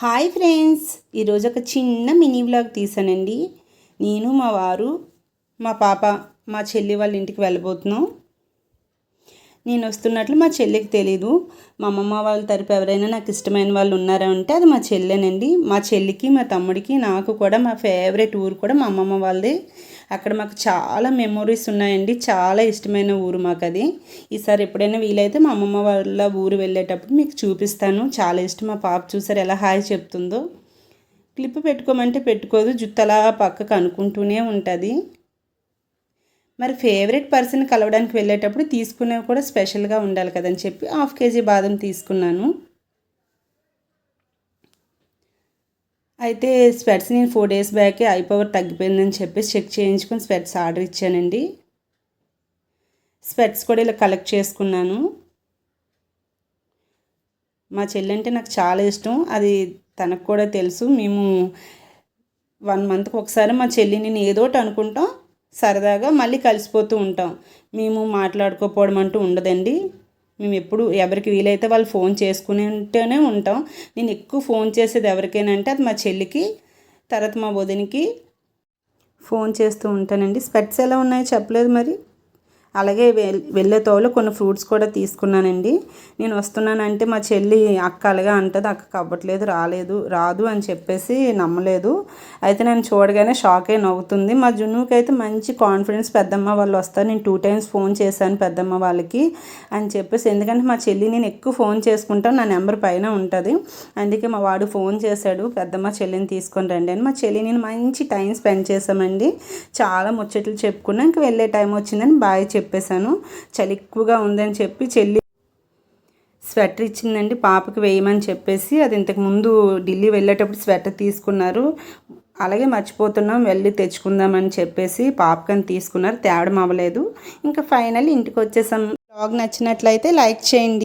Hi friends ఈరోజు ఒక చిన్న మినీ వ్లాగ్ తీసానండి. నేను మా వారు మా పాప మా చెల్లి వాళ్ళ ఇంటికి వెళ్ళబోతున్నాం. నేను వస్తున్నట్లు మా చెల్లికి తెలీదు. మా అమ్మమ్మ వాళ్ళ తరపు ఎవరైనా నాకు ఇష్టమైన వాళ్ళు ఉన్నారా అంటే అది మా చెల్లెనండి. మా చెల్లికి మా తమ్ముడికి నాకు కూడా మా ఫేవరెట్ ఊరు కూడా మా అమ్మమ్మ వాళ్ళది. అక్కడ మాకు చాలా మెమొరీస్ ఉన్నాయండి. చాలా ఇష్టమైన ఊరు మాకు అది ఈసారి ఎప్పుడైనా వీలైతే మా అమ్మమ్మ వాళ్ళ ఊరు వెళ్ళేటప్పుడు మీకు చూపిస్తాను. చాలా ఇష్టం. మా పాప చూసారు ఎలా హాయ్ చెప్తుందో. క్లిప్ పెట్టుకోమంటే పెట్టుకోదు. జుత్తు అలా పక్కకు అనుకుంటూనే ఉంటుంది. మరి ఫేవరెట్ పర్సన్ కలవడానికి వెళ్ళేటప్పుడు తీసుకునేవి కూడా స్పెషల్గా ఉండాలి కదని చెప్పి హాఫ్ కేజీ బాదం తీసుకున్నాను. అయితే స్వెట్స్ నేను ఫోర్ డేస్ బ్యాకే ఐ పవర్ తగ్గిపోయిందని చెప్పేసి చెక్ చేయించుకొని స్వెట్స్ ఆర్డర్ ఇచ్చానండి. స్వెట్స్ కూడా ఇలా కలెక్ట్ చేసుకున్నాను. మా చెల్లి అంటే నాకు చాలా ఇష్టం. అది తనకు కూడా తెలుసు. మేము వన్ మంత్కి ఒకసారి మా చెల్లి నేను ఏదోటి అనుకుంటాం సరదాగా మళ్ళీ కలిసిపోతూ ఉంటాం. మేము మాట్లాడుకోపోవడం అంటూ ఉండదండి. మేము ఎప్పుడు ఎవరికి వీలైతే వాళ్ళు ఫోన్ చేసుకునేటూనే ఉంటాం. నేను ఎక్కువ ఫోన్ చేసేది ఎవరికైనా అంటే అది మా చెల్లికి తర్వాత మా వదినికి ఫోన్ చేస్తూ ఉంటానండి. స్పెట్స్ ఎలా ఉన్నాయో చెప్పలేదు మరి. అలాగే వెళ్ళే తోలు కొన్ని ఫ్రూట్స్ కూడా తీసుకున్నానండి. నేను వస్తున్నానంటే మా చెల్లి అక్క అలాగా అంటుంది అక్కకు అవ్వట్లేదు రాలేదు రాదు అని చెప్పేసి నమ్మలేదు. అయితే నేను చూడగానే షాక్ అయి నవ్వుతుంది. మా జున్నుకి అయితే మంచి కాన్ఫిడెన్స్ పెద్దమ్మ వాళ్ళు వస్తారు. నేను టూ టైమ్స్ ఫోన్ చేశాను పెద్దమ్మ వాళ్ళకి అని చెప్పేసి. ఎందుకంటే మా చెల్లి నేను ఎక్కువ ఫోన్ చేసుకుంటాను నా నెంబర్ పైన ఉంటుంది. అందుకే మా వాడు ఫోన్ చేశాడు పెద్దమ్మ చెల్లిని తీసుకొని రండి అని. మా చెల్లి నేను మంచి టైం స్పెండ్ చేశామండి. చాలా ముచ్చట్లు చెప్పుకున్నా ఇంక వెళ్ళే టైం వచ్చిందని బాయ్ చెప్పేశాను. చలి ఎక్కువగా ఉందని చెప్పి చెల్లి స్వెటర్ ఇచ్చిందండి. పాపకి వేయమని చెప్పేసి అది ఇంతకు ముందు ఢిల్లీ వెళ్ళేటప్పుడు స్వెటర్ తీసుకున్నారు. అలాగే మర్చిపోతున్నాం వెళ్ళి తెచ్చుకుందామని చెప్పేసి పాపకని తీసుకున్నారు. తేవడం అవ్వలేదు. ఇంకా ఫైనల్ ఇంటికి వచ్చేసాం. బ్లాగ్ నచ్చినట్లయితే లైక్ చేయండి.